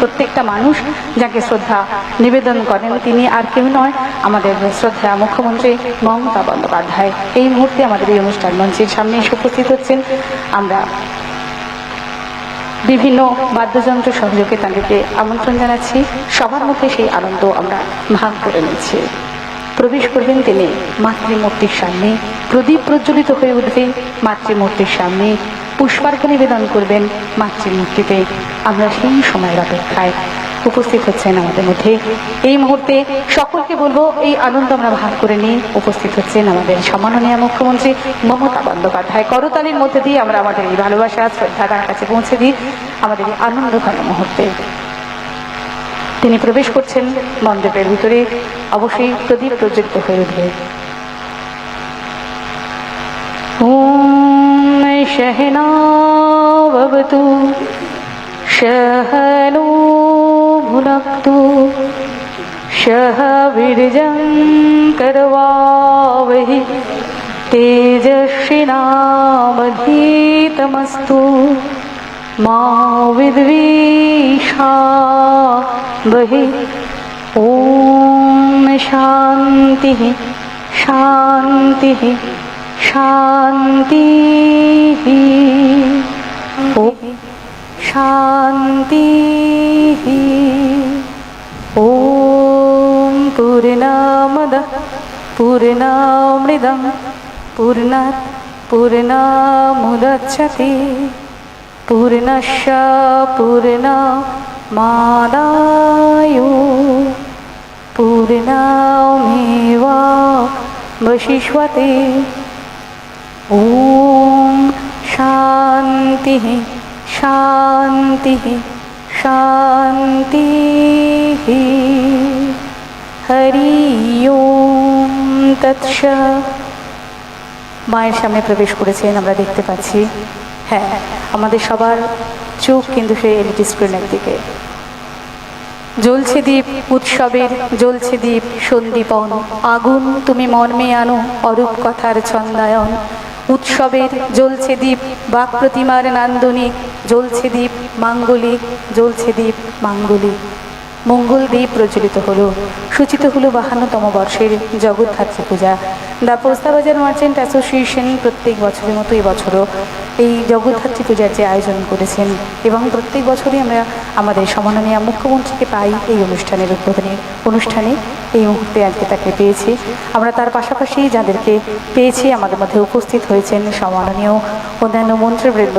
প্রত্যেকটা মানুষ যাকে শ্রদ্ধা নিবেদন করেন তিনি আর কেউ নয়, আমাদের শ্রদ্ধা মুখ্যমন্ত্রী মমতা বন্দ্যোপাধ্যায়। এই মুহূর্তে আমাদের এই অনুষ্ঠান মঞ্চের সামনে এসে উপস্থিত হচ্ছেন আমরা। বিভিন্ন বাদ্যযন্ত্র সহযোগে তাদেরকে আমন্ত্রণ জানাচ্ছি। সবার মধ্যে সেই আনন্দ আমরা ভাগ করে নিচ্ছি। প্রবেশ করবেন তিনি মাতৃমূর্তির সামনে। প্রদীপ প্রজ্বলিত হয়ে উঠবে মাতৃমূর্তির সামনে। পুষ্পার্ঘ নিবেদন করবেন মাতৃ মাতৃমূর্তিতে আমরা সেই সময়ের অপেক্ষায় উপস্থিত হচ্ছেন আমাদের মধ্যে। এই মুহূর্তে সকলকে বলব, এই আনন্দ আমরা ভাগ করে নিয়ে উপস্থিত হচ্ছেন আমাদের সম্মাননীয় মুখ্যমন্ত্রী মমতা বন্দ্যোপাধ্যায়। করতালির মধ্যে দিয়ে আমরা আমাদের এই ভালোবাসা শ্রদ্ধা তার কাছে পৌঁছে দিই আমাদের এই ঘন মুহূর্তে। তিনি প্রবেশ করছেন মণ্ডপের ভিতরে। অবশ্যই প্রদীপ প্রজ্বলিত হয়ে উঠবে। शहनावतु शहनो भुन शह विरजं करवावहि तेजस्विनामधीतमस्तु मा विद्विषा बहि ॐ शान्तिः शान्तिः। শান্তি শান্তি ওম পূর্ণমদ পূর্ণমৃদম পূর্ণাৎ পূর্ণমুদচ্ছতে পূর্ণশ পূর্ণমাদায়। পূর্ণমেবা বশিষ্যতে ॐ शान्तिः शान्तिः शान्तिः হরি ওম তৎস মায়ের সামনে প্রবেশ করেছেন আমরা দেখতে পাচ্ছি হ্যাঁ আমাদের সবার চোখ কিন্তু সেই এলইডি স্ক্রিনের দিকে জ্বলছে দ্বীপ উৎসবের জ্বলছে দ্বীপ সন্দীপন আগুন তুমি মর্মে আনো অরূপ কথার ছন্দায়ন উৎসবের জ্বলছে দ্বীপ বাক প্রতিমার নান্দনিক জ্বলছে দ্বীপ, মাঙ্গলিক, জ্বলছে দ্বীপ, মাঙ্গলিক। মঙ্গল দ্বীপ প্রজ্বলিত হলো। সূচিত হলো বাহান্নতম বর্ষের Jagaddhatri Puja. The Postabazar merchant association প্রত্যেক বছরের মতো এবছরও এই জগদ্ধাত্রী পূজার যে আয়োজন করেছেন এবং প্রত্যেক বছরই আমরা আমাদের সমাননীয় মুখ্যমন্ত্রীকে পাই এই অনুষ্ঠানের উদ্বোধনী অনুষ্ঠানে। এই মুহূর্তে আজকে তাকে পেয়েছি। আমরা তার পাশাপাশি যাদেরকে পেয়েছি আমাদের মধ্যে উপস্থিত হয়েছেন সম্মাননীয় অন্যান্য মন্ত্রীবৃন্দ।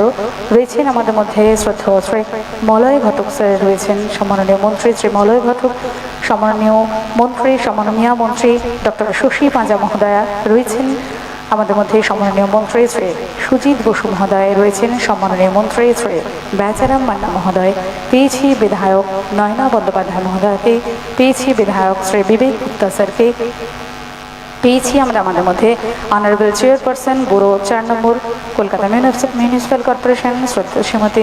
রয়েছেন আমাদের মধ্যে শ্রদ্ধা শ্রী মলয় ঘটক স্যার রয়েছেন। সম্মাননীয় মন্ত্রী শ্রী মলয় ঘটক। সম্মাননীয় মন্ত্রী সম্মাননীয় মন্ত্রী ডক্টর শশী পাঁজা মহোদয়া রয়েছেন। আমাদের মধ্যে সম্মাননীয় মন্ত্রী শ্রী সুজিত বসু মহোদয় রয়েছেন। সম্মাননীয় মন্ত্রী শ্রী বেচারাম মান্না মহোদয় পেয়েছি বিধায়ক নয়না বন্দ্যোপাধ্যায় মহোদয়কে পেয়েছি বিধায়ক শ্রী বিবেক গুপ্তা স্যারকে পেয়েছি। আমরা আমাদের মধ্যে অনারেবল চেয়ারপারসন ব্যুরো চার নম্বর, কলকাতা মিউনিসিপ্যাল কর্পোরেশন শ্রীমতী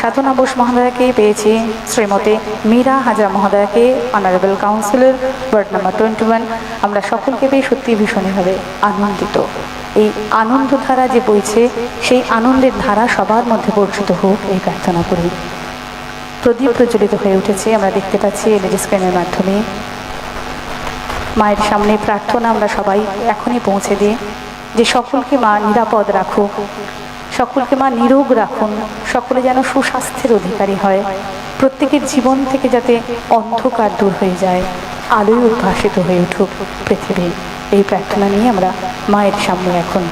সাধনা বোস মহোদয়কে পেয়েছি। শ্রীমতী মীরা হাজরা মহোদয়কে honourable councillor ward number twenty one আমরা সকলকে পেয়ে সত্যি ভীষণভাবে আনন্দিত। এই আনন্দধারা যে বইছে, সেই আনন্দের ধারা সবার মধ্যে বর্ষিত হোক এই প্রার্থনা করি। প্রদীপ প্রজ্বলিত হয়ে উঠেছে। আমরা দেখতে পাচ্ছি এলইডি স্ক্রিনের মাধ্যমে। মায়ের সামনে প্রার্থনা আমরা সবাই এখনই পৌঁছে দিই যে সকলকে মা নিরাপদ রাখুক, সকলকে মা নিরোগ রাখুন, সকলে যেন সুস্বাস্থ্যের অধিকারী হয়, প্রত্যেকের জীবন থেকে যাতে অন্ধকার দূর হয়ে যায়, আলোয় উদ্ভাসিত হয়ে উঠুক পৃথিবী। এই প্রার্থনা নিয়ে আমরা মায়ের সামনে এখন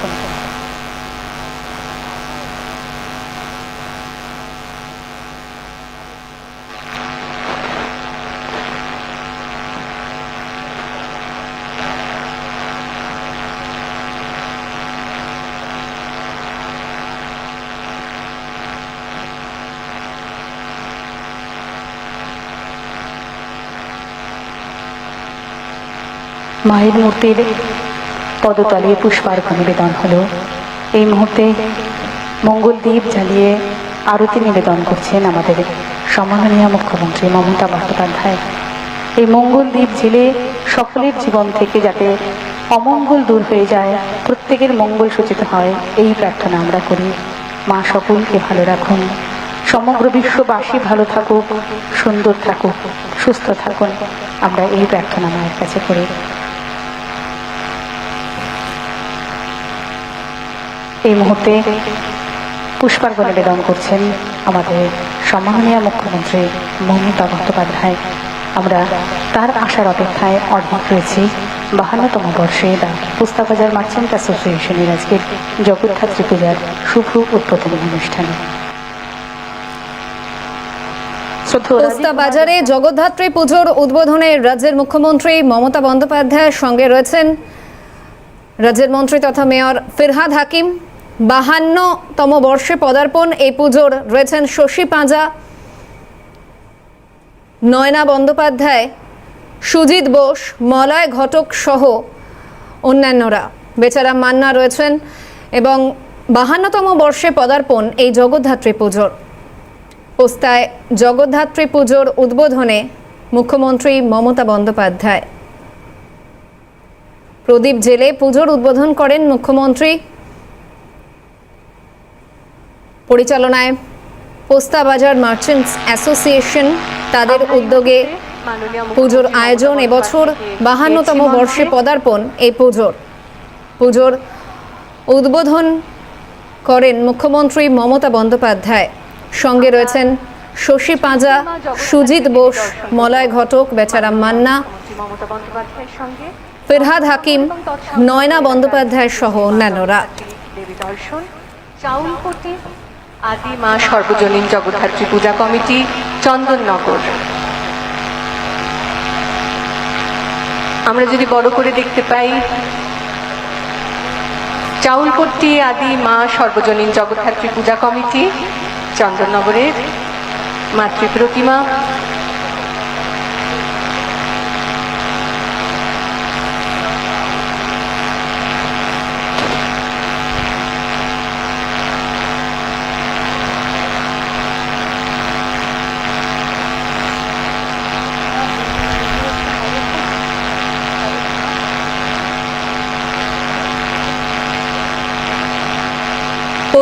মায়ের মূর্তির পদতলে পুষ্পার্ঘ নিবেদন হলো। এই মুহূর্তে মঙ্গল দ্বীপ জ্বালিয়ে আরতি নিবেদন করছেন আমাদের সম্মাননীয় মুখ্যমন্ত্রী মমতা বন্দ্যোপাধ্যায়। এই মঙ্গল দ্বীপ জেলে সকলের জীবন থেকে যাতে অমঙ্গল দূর হয়ে যায়, প্রত্যেকের মঙ্গল সূচিত হয়, এই প্রার্থনা আমরা করি। মা সকলকে ভালো রাখুন। সমগ্র বিশ্ববাসী ভালো থাকুক, সুন্দর থাকুক, সুস্থ থাকুন। আমরা এই প্রার্থনা মায়ের কাছে করি। এই মুহূর্তে পুষ্পার্ঘ নিবেদন করছেন আমাদের সম্মাননীয় মুখ্যমন্ত্রী মমতা বন্দ্যোপাধ্যায়। আমরা তার আসার অপেক্ষায় অর্ধেক রয়েছি। বাহান্নতম বর্ষে দা পুস্তাবাজার মার্চেন্ট অ্যাসোসিয়েশনের আজকের জগদ্ধাত্রী পূজার শুভ উদ্বোধনী অনুষ্ঠানে। বাজারে জগদ্ধাত্রী পুজোর উদ্বোধনে রাজ্যের মুখ্যমন্ত্রী মমতা বন্দ্যোপাধ্যায়ের সঙ্গে রয়েছেন রাজ্যের মন্ত্রী তথা মেয়র ফিরহাদ হাকিম। বাহান্নতম বর্ষে পদার্পণ। এই পুজোর রয়েছেন শশী পাঁজা, নয়না বন্দ্যোপাধ্যায়, সুজিত বোস, মলয় ঘটক সহ অন্যান্যরা। বেচারা মান্না রয়েছেন এবং বাহান্নতম বর্ষে পদার্পণ এই জগদ্ধাত্রী পুজোর। পোস্তায় জগদ্ধাত্রী পুজোর উদ্বোধনে মুখ্যমন্ত্রী মমতা বন্দ্যোপাধ্যায়। প্রদীপ জেলে পুজোর উদ্বোধন করেন মুখ্যমন্ত্রী। পরিচালনায় পোস্তা বাজার মার্চেন্টস অ্যাসোসিয়েশন তাদের উদ্যোগে পুজোর আয়োজন এবছর বাহান্নতম বর্ষে পদার্পণ এই পুজোর। পুজোর উদ্বোধন করেন মুখ্যমন্ত্রী মমতা বন্দ্যোপাধ্যায়। সঙ্গে রয়েছেন শশী পাঁজা সুজিত বোস মলয় ঘটক বেচারাম মান্না ফিরহাদ হাকিম নয়না বন্দ্যোপাধ্যায় সহ অন্যান্যরা। দেবী দর্শন চাউলপটি আদি মা সর্বজনীন জগদ্ধাত্রী পূজা কমিটি, চন্দননগর। আমরা যদি বড় করে দেখতে পাই, চাউলপট্টি আদি মা সর্বজনীন জগদ্ধাত্রী পূজা কমিটি, চন্দননগরের মাতৃ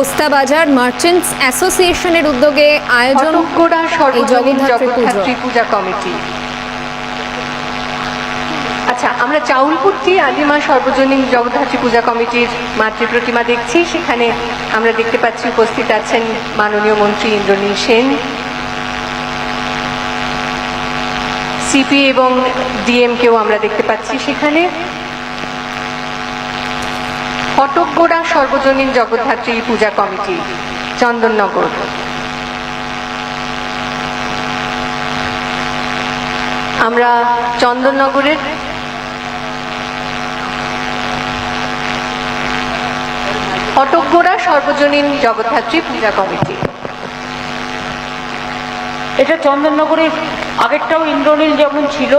প্রতিমা মার্চেন্টস অ্যাসোসিয়েশনের উদ্যোগে আয়োজন জগদ্ধাত্রী পূজা। কমিটি। আচ্ছা আমরা চাউলপুর্তি আদিমা সর্বজনীন জগদ্ধাত্রী পূজা কমিটির মাতৃ প্রতিমা দেখছি। সেখানে আমরা দেখতে পাচ্ছি উপস্থিত আছেন মাননীয় মন্ত্রী ইন্দ্রনীল সেন সিপি এবং ডিএম কেও আমরা দেখতে পাচ্ছি সেখানে। ফটকগোড়া সর্বজনীন জগদ্ধাত্রী পূজা কমিটি, চন্দননগর। আমরা চন্দননগরের ফটকগোড়া সর্বজনীন জগদ্ধাত্রী পূজা কমিটি। এটা চন্দননগরের আগেরটাও ইন্দ্রনীল যেমন ছিল,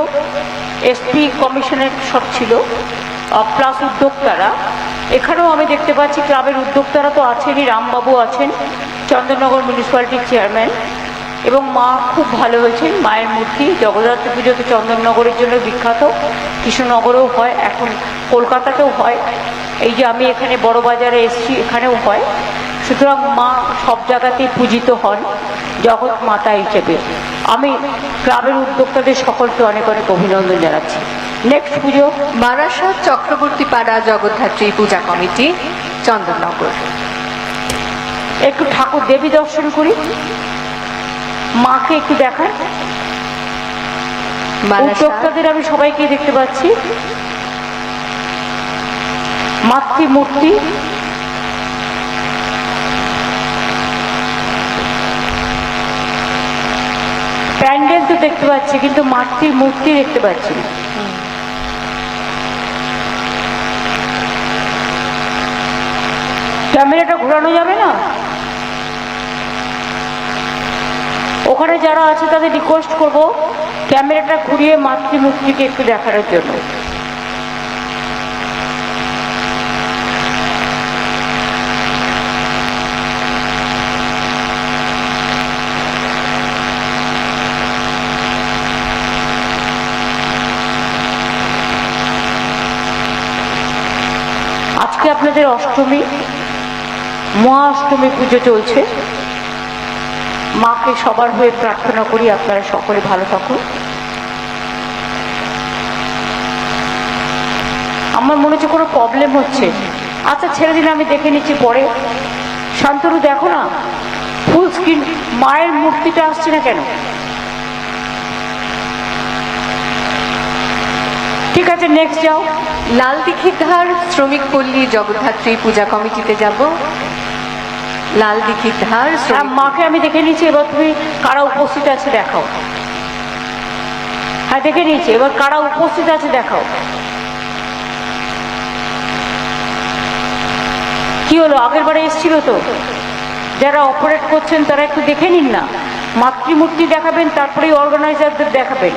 এসপি কমিশনের সব ছিল প্লাস উদ্যোক্তারা এখানেও আমি দেখতে পাচ্ছি ক্লাবের উদ্যোক্তারা তো আছেনই, রামবাবু আছেন, চন্দননগর মিউনিসিপ্যালিটির চেয়ারম্যান এবং মা খুব ভালো হয়েছেন, মায়ের মূর্তি, জগদ্ধাত্রী পুজো তো চন্দননগরের জন্য বিখ্যাত, কৃষ্ণনগরেও হয়, এখন কলকাতাতেও হয়, এই যে আমি এখানে বড় বাজারে এসেছি, এখানেও হয়, সুতরাং মা সব জায়গাতেই পূজিত হন, জগৎ মাতা হিসেবে। আমি ক্লাবের উদ্যোক্তাদের সকলকে অনেক অনেক অভিনন্দন জানাচ্ছি। নেক্সট পুজো বারাসাত চক্রবর্তী পাড়া জগদ্ধাত্রী পূজা কমিটি চন্দননগর। একটু ঠাকুর দেবী দর্শন করি। মাকে একটু দেখান উদ্যোক্তাদের আমি সবাইকে দেখতে পাচ্ছি। মাতৃমূর্তি। প্যান্ডেল তো দেখতে পাচ্ছি কিন্তু মাতৃ মূর্তি দেখতে পাচ্ছি না। ক্যামেরাটা ঘোরানো যাবে না? ওখানে যারা আছে তাদের রিকোয়েস্ট করব ক্যামেরাটা ঘুরিয়ে মাতৃমূর্তিকে একটু দেখানোর জন্য। আজকে আপনাদের অষ্টমী। মহা অষ্টমী পুজো চলছে। মাকে সবার হয়ে প্রার্থনা করি আপনারা সকলে ভালো থাকুন। আমার মনে হচ্ছে কোনো প্রবলেম হচ্ছে। আচ্ছা ছেড়ে দিন আমি দেখে নিচ্ছি পরে। শান্তনু, দেখো না ফুল স্ক্রিন মায়ের মূর্তিটা আসছে না কেন? ঠিক আছে নেক্সট যাও। লাল দিঘির ধার, শ্রমিক পল্লী, জগদ্ধাত্রী পূজা কমিটিতে যাব। লাল দিঘির ধার মাকে আমি দেখে নিচ্ছি এবার তুমি কারা উপস্থিত আছে দেখাও। হ্যাঁ দেখে নিচ্ছি এবার কারা উপস্থিত আছে দেখাও। কি হলো আগের বারে এসেছিল তো? যারা অপারেট করছেন তারা একটু দেখে নিন না। মাতৃমূর্তি দেখাবেন তারপরে অর্গানাইজারদের দেখাবেন।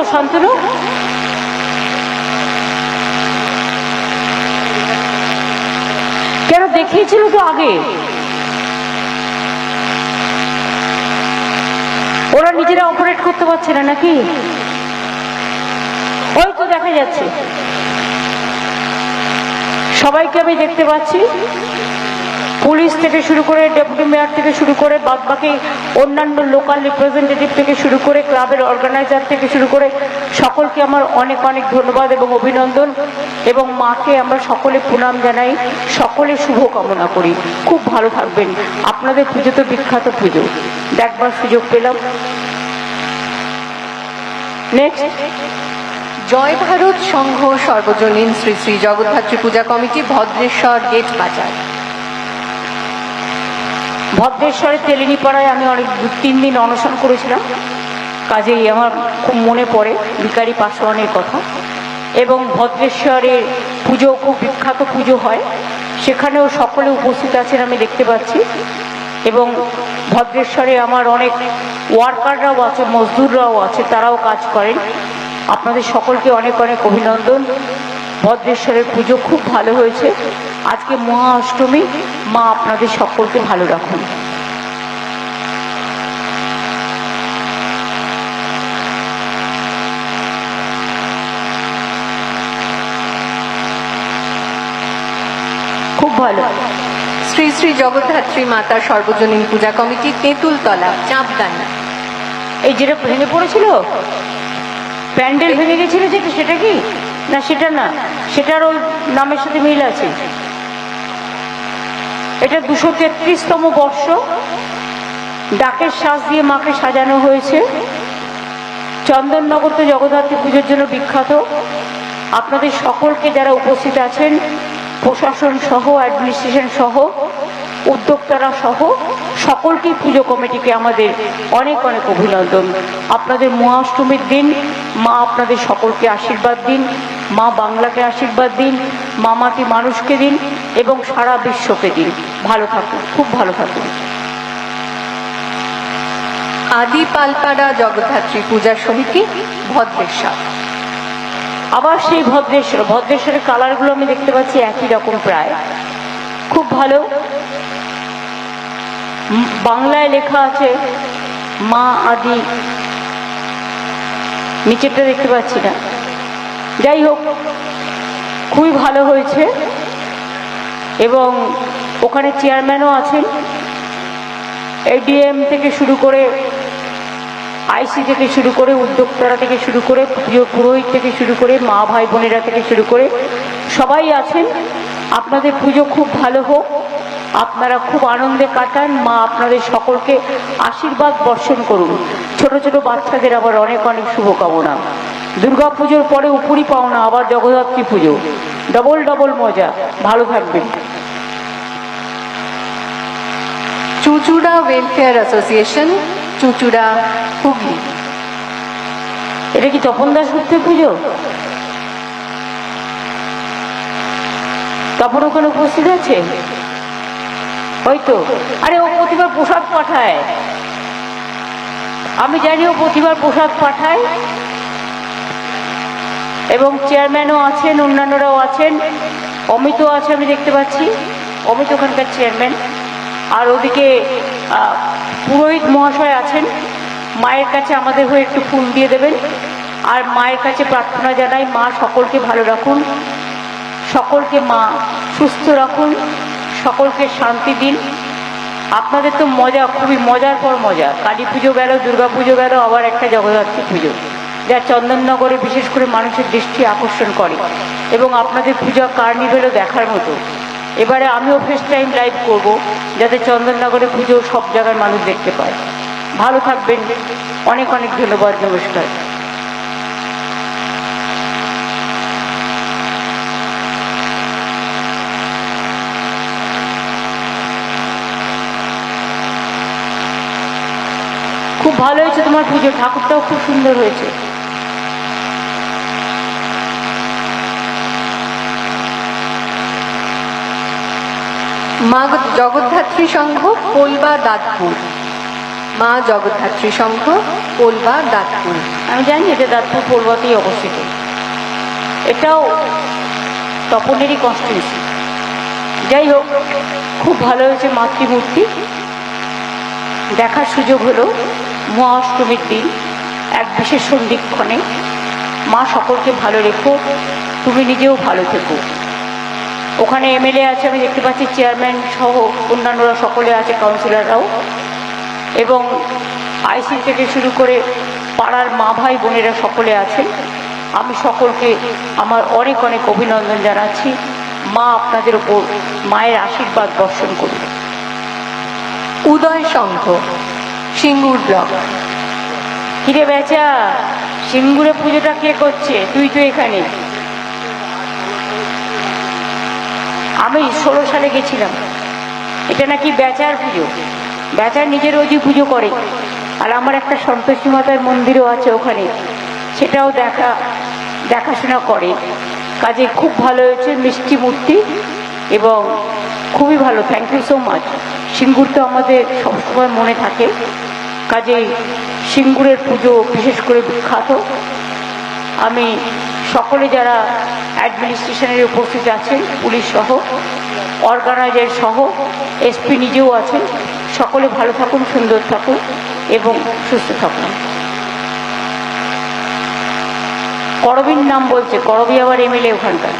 হলো শান্তনু কেন দেখিয়েছিল তো আগে? ওরা নিজেরা অপারেট করতে পারছে না নাকি? ওই তো দেখা যাচ্ছে। সবাইকে আমি দেখতে পাচ্ছি। পুলিশ থেকে শুরু করে ডেপুটি মেয়র থেকে শুরু করে বাদবাকি অন্যান্য লোকাল রিপ্রেজেন্টেটিভ থেকে শুরু করে ক্লাবের অর্গানাইজার থেকে শুরু করে সকলকে আমার অনেক অনেক ধন্যবাদ এবং অভিনন্দন এবং মাকে আমরা সকলে প্রণাম জানাই। সকলে শুভ কামনা করি। খুব ভালো থাকবেন। আপনাদের পুজো তো বিখ্যাত পুজো। দেখবার সুযোগ পেলাম। নেক্সট জয় ভারত সংঘ সর্বজনীন শ্রী শ্রী জগদ্ধাত্রী পূজা কমিটি ভদ্রেশ্বর গেট বাজার। ভদ্রেশ্বরের তেলিনিপাড়ায় আমি অনেক দু, তিন দিন অনশন করেছিলাম। কাজেই আমার খুব মনে পড়ে, ভিকারি পাসওয়ানের কথা। এবং ভদ্রেশ্বরের পুজো, খুব বিখ্যাত পুজো হয়। সেখানেও সকলে উপস্থিত আছেন আমি দেখতে পাচ্ছি। এবং ভদ্রেশ্বরে আমার অনেক ওয়ার্কাররাও আছে, মজদুররাও আছে, তারাও কাজ করেন। আপনাদের সকলকে অনেক অনেক অভিনন্দন। ভদ্রেশ্বরের পুজো খুব ভালো হয়েছে। আজকে মহা অষ্টমী মা আপনাদের সকলকে ভালো রাখুন। খুব ভালো। শ্রী শ্রী জগদ্ধাত্রী মাতা সর্বজনীন পূজা কমিটি তেঁতুলতলা চাঁপদানি এই যেটা ভেঙে পড়েছিল? প্যান্ডেল ভেঙে গেছিল যেটা সেটা কি? না সেটা না। সেটার ওই নামের সাথে মিল আছে। এটা দুশো তেত্রিশতম বর্ষ। ডাকের শ্বাস দিয়ে মাকে সাজানো হয়েছে। চন্দননগর তো জগদ্ধাত্রী পুজোর জন্য বিখ্যাত। আপনাদের সকলকে যারা উপস্থিত আছেন, প্রশাসন সহ অ্যাডমিনিস্ট্রেশন সহ, উদ্যোক্তারা সহ, সকলকেই পুজো কমিটিকে আমাদের অনেক অনেক অভিনন্দন। আপনাদের মহাষ্টমীর দিন, মা আপনাদের সকলকে আশীর্বাদ দিন। মা বাংলাকে আশীর্বাদ দিন মা মাটি মানুষকে দিন এবং সারা বিশ্বকে দিন। ভালো থাকুন খুব ভালো থাকুন। আদি পালপাড়া জগদ্ধাত্রী পূজা সমিতি ভদ্রেশ্বর। আবার সেই ভদ্রেশ্বর ভদ্রেশ্বরের কালারগুলো আমি দেখতে পাচ্ছি একই রকম প্রায়। খুব ভালো। বাংলায় লেখা আছে মা আদি। নিচেরটা দেখতে পাচ্ছি না। যাই হোক খুবই ভালো হয়েছে এবং ওখানে চেয়ারম্যানও আছেন। এডিএম থেকে শুরু করে আইসি থেকে শুরু করে উদ্যোক্তারা থেকে শুরু করে প্রিয় পুরোহিত থেকে শুরু করে মা ভাই বোনেরা থেকে শুরু করে সবাই আছেন। আপনাদের পুজো খুব ভালো হোক। আপনারা খুব আনন্দে কাটান। মা আপনাদের সকলকে আশীর্বাদ বর্ষণ করুন। ছোট ছোট বাচ্চাদের আবার অনেক অনেক শুভকামনা। দুর্গা পুজোর পরে উপরি পাওনা আবার জগদ্ধাত্রী পুজো। ডবল ডবল মজা ভালো থাকবেন চুচুড়া ওয়েলফেয়ার অ্যাসোসিয়েশন চুচুড়া হুগলি। এটা কি তপন দাস গুপ্তের পুজো? তপন ওখানে উপস্থিত আছে? ওই তো আরে ও প্রতিবার প্রসাদ পাঠায়। আমি জানি ও প্রতিবার প্রসাদ পাঠায়। এবং চেয়ারম্যানও আছেন, অন্যান্যরাও আছেন। অমিতও আছে, আমি দেখতে পাচ্ছি। অমিত ওখানকার চেয়ারম্যান আর ওদিকে পুরোহিত মহাশয় আছেন। মায়ের কাছে আমাদের হয়ে একটু ফুল দিয়ে দেবেন। আর মায়ের কাছে প্রার্থনা জানাই, মা সকলকে ভালো রাখুন। সকলকে মা সুস্থ রাখুন। সকলকে শান্তি দিন। আপনাদের তো মজা, খুবই মজার পর মজা। কালী পুজো গেল, দুর্গা পুজো গেল, আবার একটা জগদ্ধাত্রী পুজো। যা চন্দননগরে বিশেষ করে মানুষের দৃষ্টি আকর্ষণ করে এবং আপনাদের পূজা কার্নিভেলও দেখার মতো। এবারে আমিও ফার্স্ট টাইম লাইভ করব, যাতে চন্দননগরে পুজো সব জায়গার মানুষ দেখতে পায়। ভালো থাকবেন। অনেক অনেক ধন্যবাদ, নমস্কার। খুব ভালো হয়েছে তোমার পুজো, ঠাকুরটাও খুব সুন্দর হয়েছে। মা জগদ্ধাত্রী সংঘ পোলবা দাঁতপুর মা জগদ্ধাত্রী সংঘ পোলবা দাঁতপুর আমি জানি এটা দাঁতপুর পর্বতেই অবস্থিত। এটাও তপনেরই কনস্টিটিউশন যাই হোক, খুব ভালো হয়েছে মাতৃমূর্তি। দেখার সুযোগ হলো মহাষ্টমীর দিন, এক বিশেষ সন্ধিক্ষণে। মা সকলকে ভালো রেখো, তুমি নিজেও ভালো থেকো। ওখানে এমএলএ আছে, আমি দেখতে পাচ্ছি চেয়ারম্যান সহ অন্যান্যরা সকলে আছে, কাউন্সিলররাও। এবং আইসি থেকে শুরু করে পাড়ার মা ভাই বোনেরা সকলে আছেন। আমি সকলকে আমার অনেক অনেক অভিনন্দন জানাচ্ছি। মা আপনাদের ওপর মায়ের আশীর্বাদ বর্ষণ করুন। উদয় সংঘ সিঙ্গুর ব্লক। কিরে বেচা, সিঙ্গুরে পুজোটা কে করছে? তুই তো এখানে। আমি ষোলো সালে গেছিলাম। এটা নাকি বেচার পুজো। বেচার নিজের ওজি পুজো করে। আর আমার একটা সন্তোষী মাতার মন্দিরও আছে ওখানে। সেটাও দেখা, দেখাশোনা করে। কাজে খুব ভালো হয়েছে মিষ্টি মূর্তি এবং খুবই ভালো। Thank you so much Singur তো আমাদের সবসময় মনে থাকে। কাজেই সিঙ্গুরের পুজো বিশেষ করে বিখ্যাত। আমি সকলে যারা অ্যাডমিনিস্ট্রেশনের উপস্থিত আছেন, পুলিশ সহ অর্গানাইজার সহ এসপি নিজেও আছেন, সকলে ভালো থাকুন, সুন্দর থাকুন এবং সুস্থ থাকুন। করবীর নাম বলছে, করবি আবার এমএলএ ওখানকার।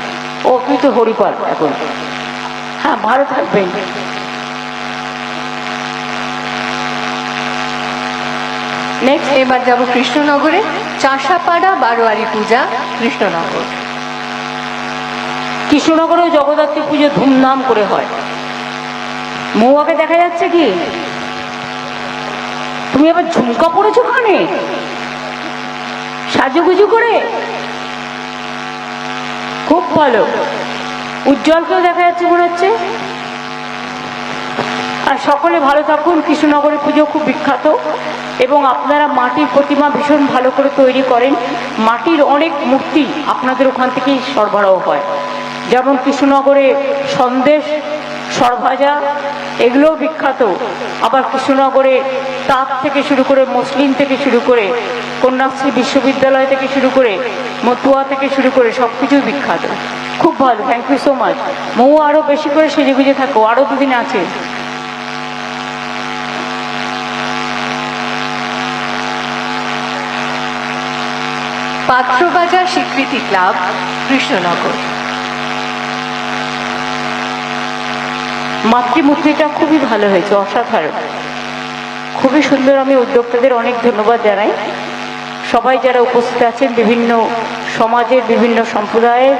ও তুই তো হরিপাল এখন। হ্যাঁ ভালো থাকবেন। নেক্সট এবার যাব কৃষ্ণনগরে। চাষাপাড়া বারোয়ারি পূজা, কৃষ্ণনগর। কৃষ্ণনগরেও জগদ্ধাত্রী পুজো ধুমধাম করে হয়। মৌয়াকে দেখা যাচ্ছে কি? তুমি আবার ঝুমকা পড়েছো ওখানে? সাজুগুজু করে? খুব ভালো। উজ্জ্বল উজ্জ্বলকেও দেখা যাচ্ছে মনে হচ্ছে। আর সকলে ভালো থাকুন। কৃষ্ণনগরের পুজো খুব বিখ্যাত। এবং আপনারা মাটির প্রতিমা ভীষণ ভালো করে তৈরি করেন। মাটির অনেক মূর্তি আপনাদের ওখান থেকেই সরবরাহ হয়। যেমন কৃষ্ণনগরে সন্দেশ, সরভাজা, এগুলোও বিখ্যাত। আবার কৃষ্ণনগরে তাঁত থেকে শুরু করে মসলিন থেকে শুরু করে, কন্যাশ্রী বিশ্ববিদ্যালয় থেকে শুরু করে, মতুয়া থেকে শুরু করে সব কিছুই বিখ্যাত। খুব ভালো thank you so much Mou আরও বেশি করে সেজে গুজে থাকো আরও দুদিন আছে। পাত্রবাজার স্বীকৃতি ক্লাব, কৃষ্ণনগর। মাতৃমূর্তিটা খুবই ভালো হয়েছে, অসাধারণ। খুবই সুন্দর, আমি উদ্যোক্তাদের অনেক ধন্যবাদ জানাই। সবাই যারা উপস্থিত আছেন, বিভিন্ন সমাজের, বিভিন্ন সম্প্রদায়ের,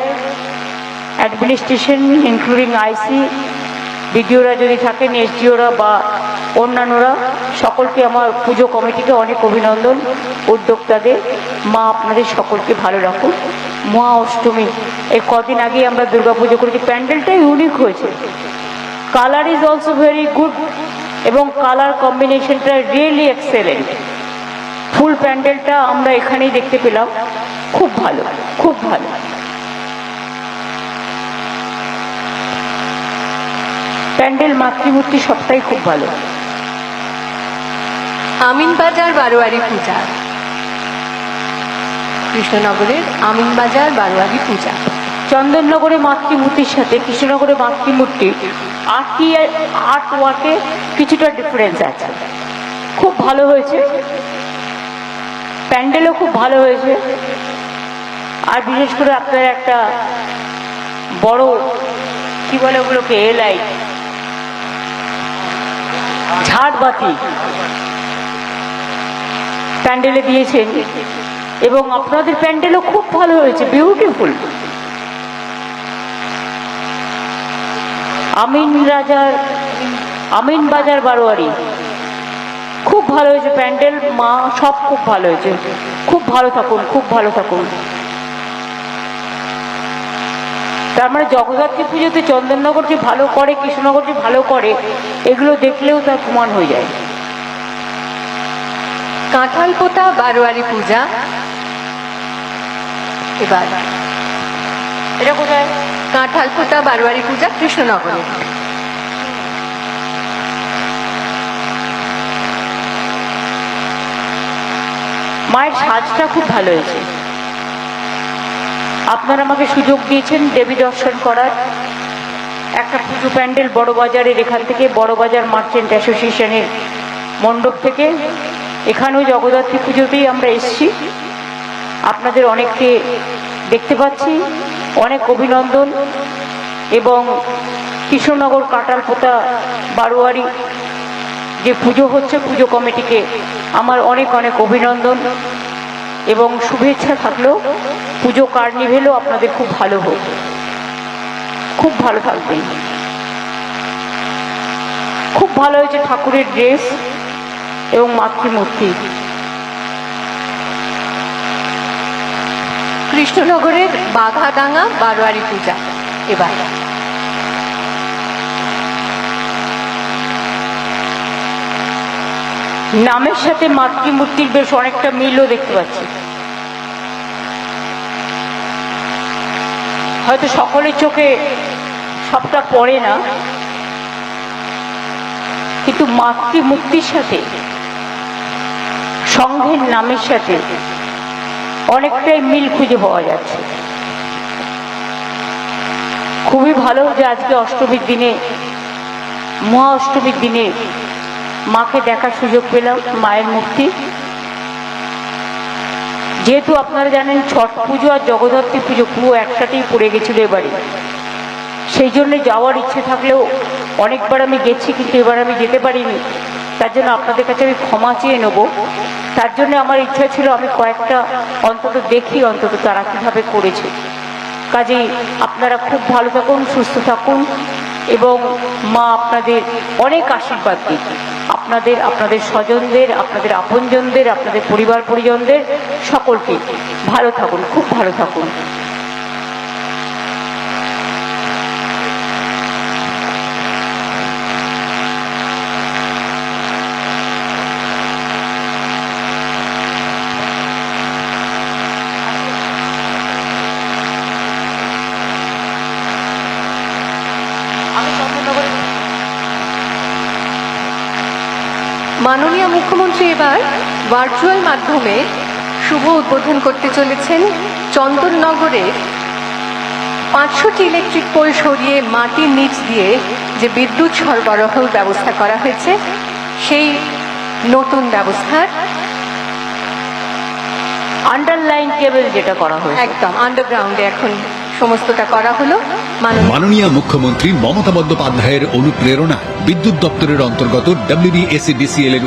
অ্যাডমিনিস্ট্রেশন, ইনক্লুডিং আইসি, বিডিওরা যদি থাকেন, এসডিওরা বা অন্যান্যরা সকলকে আমার পুজো কমিটিকে অনেক অভিনন্দন উদ্যোক্তাদের। মা আপনাদের সকলকে ভালো রাখুন মহা অষ্টমী, এই কদিন আগে আমরা দুর্গাপুজো করেছি। প্যান্ডেলটাই ইউনিক হয়েছে। Colour is also very good এবং কালার কম্বিনেশনটা রিয়েলি এক্সেলেন্ট ফুল প্যান্ডেলটা আমরা এখানেই দেখতে পেলাম। খুব ভালো খুব ভালো। প্যান্ডেল মাতৃমূর্তি সবটাই খুব ভালো। আমিনবাজার বারোয়ারি পূজা। কৃষ্ণনগরের আমিনবাজার বারোয়ারি পূজা। চন্দননগরে মাতৃমূর্তির সাথে কৃষ্ণনগরে মাতৃমূর্তি আর্টি আর্ট ওয়ার্কে কিছুটা ডিফারেন্স আছে। খুব ভালো হয়েছে। প্যান্ডেলও খুব ভালো হয়েছে। আর বিশেষ করে আপনার একটা বড়, কি বলে ওগুলোকে এলাই ঝাড়বাতি। প্যান্ডেলে দিয়েছেন। এবং আপনাদের প্যান্ডেলও খুব ভালো হয়েছে বিউটিফুল আমিন রাজার, আমিন বাজার বারোয়ারি। খুব ভালো হয়েছে প্যান্ডেল, মা সব খুব ভালো হয়েছে। খুব ভালো থাকুন, খুব ভালো থাকুন। তার মানে জগদ্ধাত্রী পুজোতে চন্দননগর যে ভালো করে কৃষ্ণনগর যে ভালো করে, এগুলো দেখলেও তার প্রমাণ হয়ে যায়। কাঁঠাল পোতা বারোয়ারি পূজা। এবার, এটা কোথায়? কাঁঠাল পোতা বারোয়ারি পূজা, কৃষ্ণনগরে। মায়ের সাজটা খুব ভালো হয়েছে। আপনারা আমাকে সুযোগ দিয়েছেন দেবী দর্শন করার। একটা পুজো প্যান্ডেল বড় বাজারের এখান থেকে, বড় বাজার মার্চেন্ট অ্যাসোসিয়েশনের মণ্ডপ থেকে। এখানেও জগদ্ধাত্রী পুজোতেই আমরা এসেছি। আপনাদের অনেককে দেখতে পাচ্ছি, অনেক অভিনন্দন। এবং কৃষ্ণনগর কাটাল পোতা বারোয়ারি যে পুজো হচ্ছে, পুজো কমিটিকে আমার অনেক অনেক অভিনন্দন। এবং শুভেচ্ছা থাকলেও পুজো কার্নিভেলও আপনাদের খুব ভালো হোক। খুব ভালো থাকবেন। খুব ভালো হয়েছে ঠাকুরের ড্রেস। এবং মাতৃমূর্তি। কৃষ্ণনগরের বাঘাডাঙ্গা বারোয়ারি পূজা। এবার। নামের সাথে মাতৃমূর্তির বেশ অনেকটা মিলও দেখতে পাচ্ছি। হয়তো সকলের চোখে সবটা পড়ে না। কিন্তু মাতৃমূর্তির সাথে সংঘের নামের সাথে অনেকটাই মিল খুঁজে পাওয়া যাচ্ছে। খুবই ভালো যে আজকে অষ্টমীর দিনে, মহা অষ্টমীর দিনে মাকে দেখার সুযোগ পেলাম, মায়ের মূর্তি। যেহেতু আপনারা জানেন ছট পুজো আর জগদ্ধাত্রী পুজো পুরো একসাথেই পড়ে গেছিল এবারে। সেই জন্য যাওয়ার ইচ্ছে থাকলেও অনেকবার আমি গেছি, কিন্তু এবার আমি যেতে পারিনি। তার জন্য আপনাদের কাছে আমি ক্ষমা চেয়ে নেব। তার জন্য আমার ইচ্ছা ছিল আমি কয়েকটা অন্তত দেখি, অন্তত তারা কীভাবে করেছে। কাজেই আপনারা খুব ভালো থাকুন, সুস্থ থাকুন এবং মা আপনাদের অনেক আশীর্বাদ দিন আপনাদের আপনাদের স্বজনদের, আপনাদের আপনজনদের, আপনাদের পরিবার পরিজনদের সকলকে ভালো থাকুন, খুব ভালো থাকুন। মাননীয় মুখ্যমন্ত্রী এবার ভার্চুয়াল মাধ্যমে শুভ উদ্বোধন করতে চলেছেন চন্দননগরের পাঁচশোটি ইলেকট্রিক পোল সরিয়ে মাটির নিচ দিয়ে যে বিদ্যুৎ সরবরাহ ব্যবস্থা করা হয়েছে সেই নতুন ব্যবস্থার আন্ডারলাইন কেবল যেটা করা হয়েছে। একদম আন্ডারগ্রাউন্ডে এখন সমস্তটা করা হলো। মাননীয় মুখ্যমন্ত্রী মমতা বন্দ্যোপাধ্যায়ের অনুপ্রেরণা বিদ্যুৎ দপ্তরের অন্তর্গত ডব্লিউবিএসিডিসিএল এর